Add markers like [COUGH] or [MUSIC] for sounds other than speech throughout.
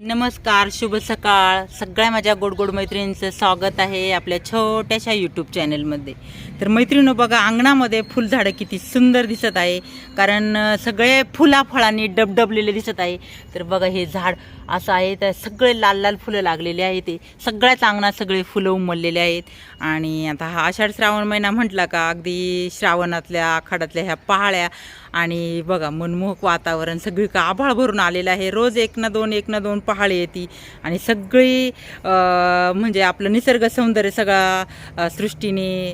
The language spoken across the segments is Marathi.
नमस्कार शुभ सकाळ. सगळ्या माझ्या गोड गोड मैत्रिणींचं स्वागत आहे आपल्या छोट्याशा यूट्यूब चॅनलमध्ये तर मैत्रिणी बघा अंगणामध्ये फुलझाडं किती सुंदर दिसत आहे. कारण सगळे फुलाफळांनी डबडबलेले दिसत आहे. तर बघा हे झाड असं आहे. तर सगळे लाल लाल फुलं लागलेले आहेत. ते सगळ्याच अंगणात सगळे फुलं उमललेले आहेत. आणि आता हा आषाढ श्रावण महिना म्हटला का अगदी श्रावणातल्या आखाडातल्या ह्या पहाळ्या. आणि बघा मनमोहक वातावरण सगळी का आभाळ भरून आलेलं आहे. रोज एक ना दोन एक ना दोन पहाडी येते. आणि सगळी म्हणजे आपलं निसर्ग सौंदर्य सगळा सृष्टीने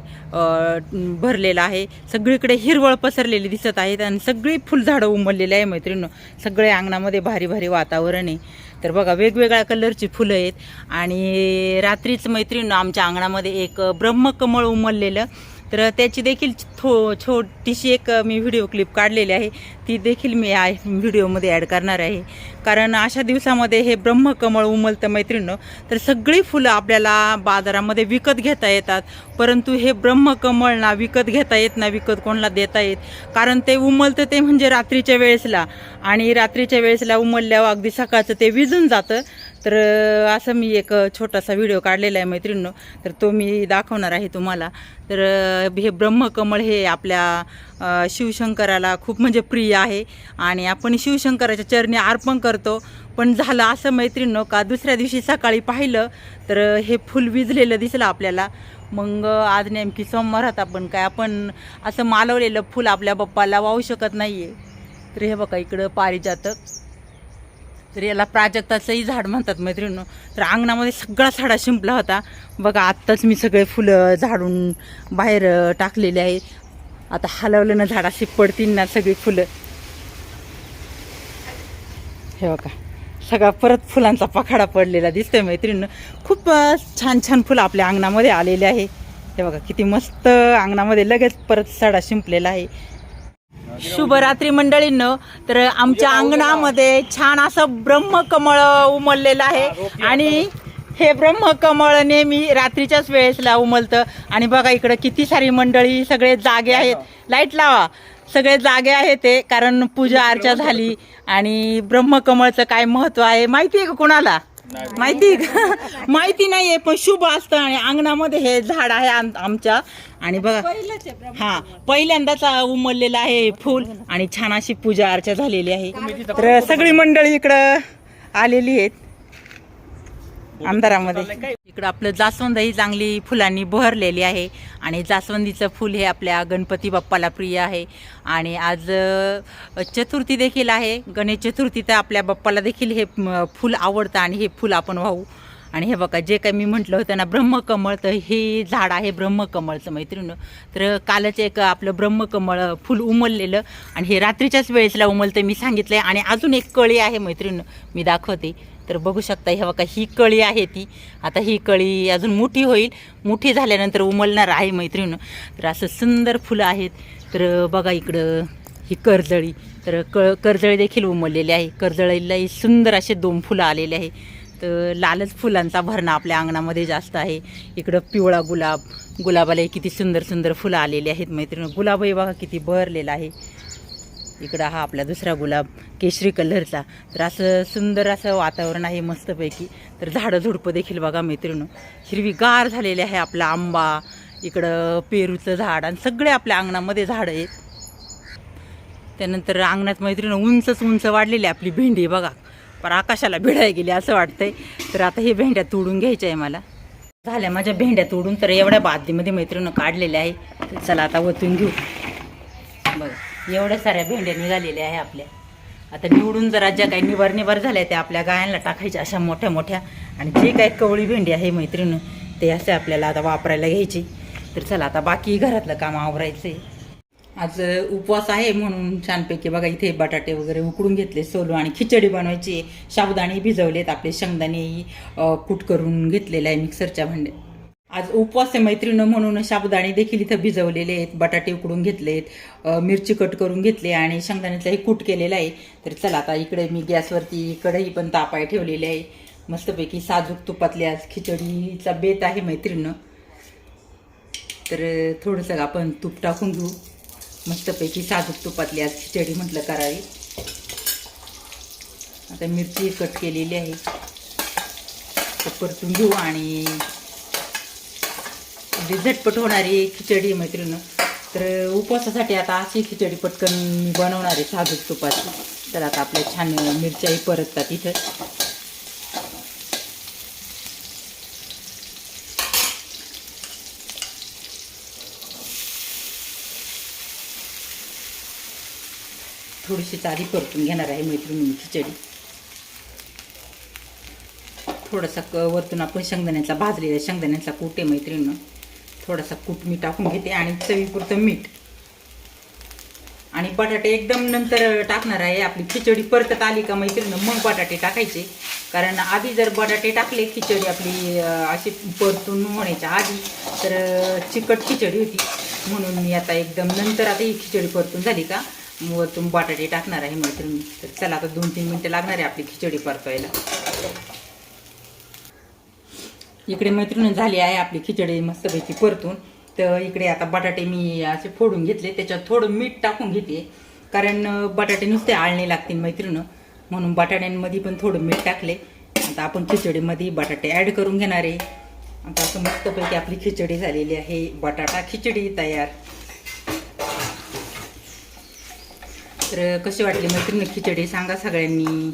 भरलेला आहे. सगळीकडे हिरवळ पसरलेली दिसत आहेत आणि सगळी फुलझाडं उमललेली आहे मैत्रिणी सगळे अंगणामध्ये भारी भारी वातावरण आहे. तर बघा वेगवेगळ्या कलरची फुलं आहेत. आणि रात्रीच मैत्रिणी आमच्या अंगणामध्ये एक ब्रह्मकमळ उमललेलं. तर त्याची देखील थो छोटीशी एक मी व्हिडिओ क्लिप काढलेली आहे. ती देखील मी या व्हिडिओमध्ये ॲड करणार आहे. कारण अशा दिवसामध्ये हे ब्रह्मकमळ उमलतं मैत्रिणं तर सगळी फुलं आपल्याला बाजारामध्ये विकत घेता येतात. परंतु हे ब्रह्मकमळ ना विकत घेता येत ना विकत कोणाला देता येत. कारण ते उमलतं ते म्हणजे रात्रीच्या वेळेसला. आणि रात्रीच्या वेळेसला उमलल्यावर अगदी सकाळचं ते विजून जातं. तर असं मी एक छोटासा व्हिडिओ काढलेला आहे मैत्रिणीनं. तर तो मी दाखवणार आहे तुम्हाला. तर हे ब्रह्मकमळ हे आपल्या शिवशंकराला खूप म्हणजे प्रिय आहे. आणि आपण शिवशंकराच्या चरणी अर्पण करतो. पण झालं असं मैत्रीण का दुसऱ्या दिवशी सकाळी पाहिलं तर हे फुल विजलेलं दिसलं आपल्याला. मग आज नेमकी सोमवारात आपण काय आपण असं मालवलेलं फुल आपल्या बाप्पाला वाहू शकत नाही आहे तर हे बघा इकडं पारिजातक. तर याला प्राजक्ताचंही झाड म्हणतात मैत्रिणी तर अंगणामध्ये सगळा साडा शिंपला होता. बघा आत्ताच मी सगळे फुलं झाडून बाहेर टाकलेले आहेत आता हलवलं ना झाडाशी पडतील ना सगळी फुलं. हे बघा. सगळा परत फुलांचा पखाडा पडलेला दिसतोय मैत्रिणी खूप छान छान फुलं आपल्या अंगणामध्ये आलेले आहे. हे बघा किती मस्त अंगणामध्ये लगेच परत सडा शिंपलेला आहे. शुभरात्री मंडळींनो. तर आमच्या अंगणामध्ये छान असं ब्रह्मकमळ उमललेलं आहे. आणि हे ब्रह्मकमळ नेहमी रात्रीच्याच वेळेसला उमलतं. आणि बघा इकडं किती सारी मंडळी सगळे जागे आहेत. लाइट लावा. सगळे जागे आहेत ते कारण पूजा अर्चा झाली आणि ब्रह्मकमळचं काय महत्त्व आहे माहिती आहे का कोणाला? माहिती आहे का? [LAUGHS] माहिती नाहीये पण शुभ असतं आणि अंगणामध्ये हे झाड आहे आम- आमच्या. आणि बघा हा पहिल्यांदाच उमललेलं आहे फुल आणि छान अशी पूजा अर्चा झालेली आहे. तर सगळी मंडळी इकडं आलेली आहेत. अंधारामध्ये इकडं आपलं जास्वंद ही चांगली फुलांनी बहरलेली आहे आणि जास्वंदीचं फुल हे आपल्या गणपती बाप्पाला प्रिय आहे. आणि आज चतुर्थी देखील आहे. गणेश चतुर्थी तर आपल्या बाप्पाला देखील हे फुल आवडतं आणि हे फुल आपण वाहू. आणि हे बघा जे काही मी म्हटलं होतं ना ब्रह्मकमळ तर हे झाड आहे ब्रह्मकमळचं मैत्रिणी. तर कालच एक आपलं ब्रह्मकमळ फुल उमललेलं आणि हे रात्रीच्याच वेळेसला उमलतं मी सांगितलंय. आणि अजून एक कळी आहे मैत्रिणी मी दाखवते. तर बघू शकता हे बघा ही कळी आहे ती. आता ही कळी अजून मोठी होईल. मोठी झाल्यानंतर उमलणार आहे मैत्रिणी तर असं सुंदर फुलं आहेत. तर बघा इकडं ही कर्जळी. तर क कर्जळी देखील उमललेली आहे. कर्जळीलाही सुंदर असे दोन फुलं आलेले आहे. तर लालच फुलांचा भरणा आपल्या अंगणामध्ये जास्त आहे. इकडं पिवळा गुलाब गुलाबालाही किती सुंदर सुंदर फुलं आलेली आहेत मैत्रिणी गुलाबही बघा किती बहरलेला आहे. इकडं हा आपला दुसरा गुलाब केशरी कलरचा. तर असं सुंदर असं वातावरण आहे मस्तपैकी. तर झाडं झुडपं देखील बघा मैत्रिणू. हिरवीगार झालेले आहे आपला आंबा इकडं पेरूचं झाड आणि सगळे आपल्या अंगणामध्ये झाडं आहेत. त्यानंतर अंगणात मैत्रिणी उंचच उंच वाढलेली आहे आपली भेंडी बघा. पर आकाशाला भिडाय गेली असं वाटतंय. तर आता हे भेंड्या तोडून घ्यायच्या आहे मला. झाल्या माझ्या भेंड्या तोडून तर एवढ्या बादलीमध्ये मैत्रिणी काढलेल्या आहे. चला आता वतून घेऊ. बघा. एवढ्या साऱ्या भेंड्या निघालेल्या आहे आपल्या. आता निवडून जरा ज्या काही निवार निवार झाल्या त्या आपल्या गायांना टाकायच्या अशा मोठ्या मोठ्या. आणि जे काही कवळी भेंडी आहे मैत्रिणी ते असे आपल्याला आता वापरायला घ्यायची. तर चला आता बाकी घरातलं काम आवरायचं. आहे आज उपवास आहे म्हणून छानपैकी बघा इथे बटाटे वगैरे उकडून घेतले सोलू आणि खिचडी बनवायची. आहे. साबुदाणे भिजवलेत आपले शेंगदाणेही कूट करून घेतलेले आहे मिक्सरच्या भांड्यात. आज उपवास आहे मैत्रिणी म्हणून साबुदाणे देखील इथं भिजवलेले आहेत बटाटे उकडून घेतलेत मिरची कट करून घेतले आणि शेंगदाण्याचाही कूट केलेला आहे. तर चला आता इकडे मी गॅसवरती कढई पण तापाय ठेवलेली आहे. मस्तपैकी साजूक तुपातली आज खिचडीचा बेत आहे मैत्रिणीनं तर थोडंसं आपण तूप टाकून घेऊ. मस्तपैकी साजूक तुपातली आज खिचडी म्हटलं करावी. आता मिरची कट केलेली आहे. परतून घेऊ आणि अगदी झटपट होणारी खिचडी मैत्रिणी. तर उपवासासाठी आता अशी खिचडी पटकन मी बनवणार आहे साजूक तुपाची. तर आता आपल्या छान मिरच्याही परततात इथं. थोडीशी तारी परतून घेणार आहे मैत्रिणी खिचडी. थोडासा क वरतून आपण शेंगदाण्याचा भाजलेला शेंगदाण्याचा कुठे मैत्रिणी. थोडासा कूट मी टाकून घेते आणि चवीपुरतं मीठ. आणि बटाटे एकदम नंतर टाकणार आहे. आपली खिचडी परतत आली का मैत्रिणीनं मग बटाटे टाकायचे. कारण आधी जर बटाटे टाकले खिचडी आपली अशी परतून होण्याच्या आधी तर चिकट खिचडी होती. म्हणून मी आता एकदम नंतर आता ही खिचडी परतून झाली का वरतून बटाटे टाकणार आहे मैत्रिणी. तर चला आता दोन तीन मिनटं लागणार आहे आपली खिचडी परतवायला. इकडे मैत्रिणी झाली आहे आपली खिचडी मस्तपैकी परतून. तर इकडे आता बटाटे मी असे फोडून घेतले. त्याच्यात थोडं मीठ टाकून घेते. कारण बटाटे नुसते आळणे लागतील मैत्रिणी. म्हणून बटाट्यांमध्ये पण थोडं मीठ टाकले. आता आपण खिचडीमध्ये बटाटे ॲड करून घेणार आहे. आता असं मस्तपैकी आपली खिचडी झालेली आहे. बटाटा खिचडी तयार. तर कशी वाटली मैत्रिणी खिचडी? सांगा सगळ्यांनी.